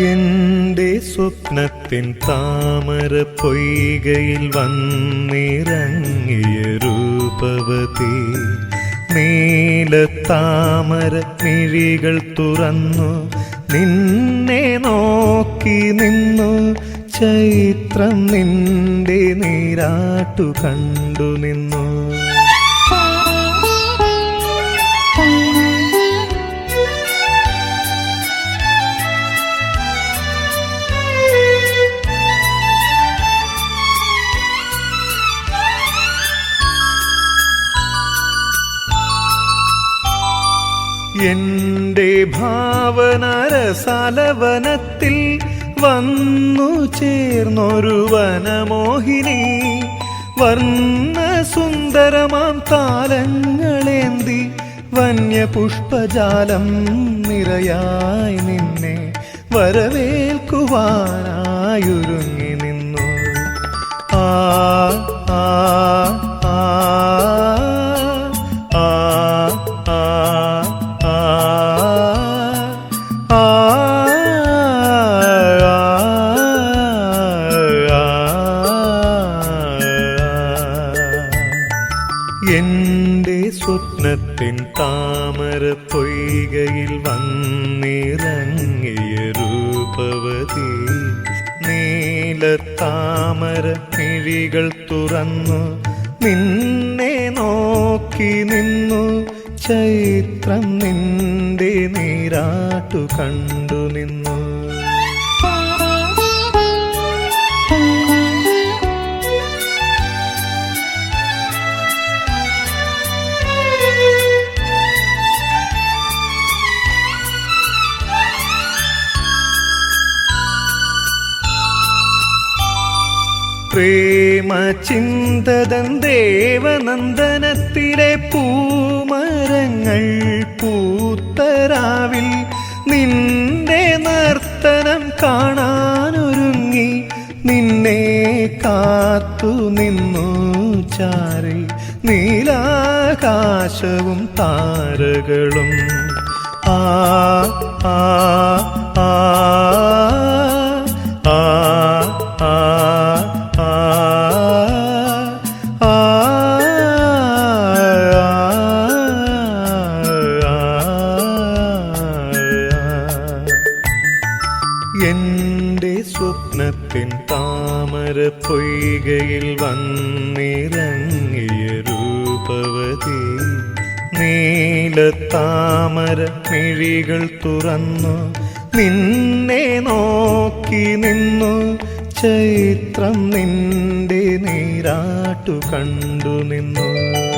എന്റെ സ്വപ്നത്തിൻ താമര പൊയ്കയിൽ വന്നിറങ്ങിയ രൂപവതി. നീല താമര മിഴികൾ തുറന്നു. നിന്നെ നോക്കി നിന്നു. ചൈത്രം നിന്റെ നീരാട്ടു കണ്ടു നിന്നു. എന്റെ ഭാവനരസലവനത്തിൽ വന്നു ചേർന്നൊരു വനമോഹിനി. വർണ സുന്ദരമാം താലങ്ങളേന്തി വന്യപുഷ്പജാലം നിറയായി നിന്നെ വരവേൽക്കുവാനായൊരുങ്ങി എന്റെ സ്വപ്നത്തിൻ താമര പൊയ്കയിൽ വന്നിറങ്ങിയ രൂപവതി. നീല താമര കിഴികൾ തുറന്നു നിന്നെ നോക്കി നിന്നു. ചൈത്രം നിന്റെ നീരാട്ടു കണ്ടു നിന്നു. പ്രേമ ദേവനന്ദനത്തിലെ പൂമരങ്ങൾ പൂത്തരാവിൽ നിന്റെ നർത്തനം കാണാനൊരുങ്ങി നിന്നെ കാത്തു നിന്നു ചാരി നീലാകാശവും താരകളും. ആ ആ ആ. താമര പൊയ്കയിൽ വന്നിറങ്ങിയ രൂപവതി. നീല താമര മിഴികൾ തുറന്നു നിന്നെ നോക്കി നിന്നു. ചൈത്രം നിന്റെ നീരാട്ടു കണ്ടു നിന്നു.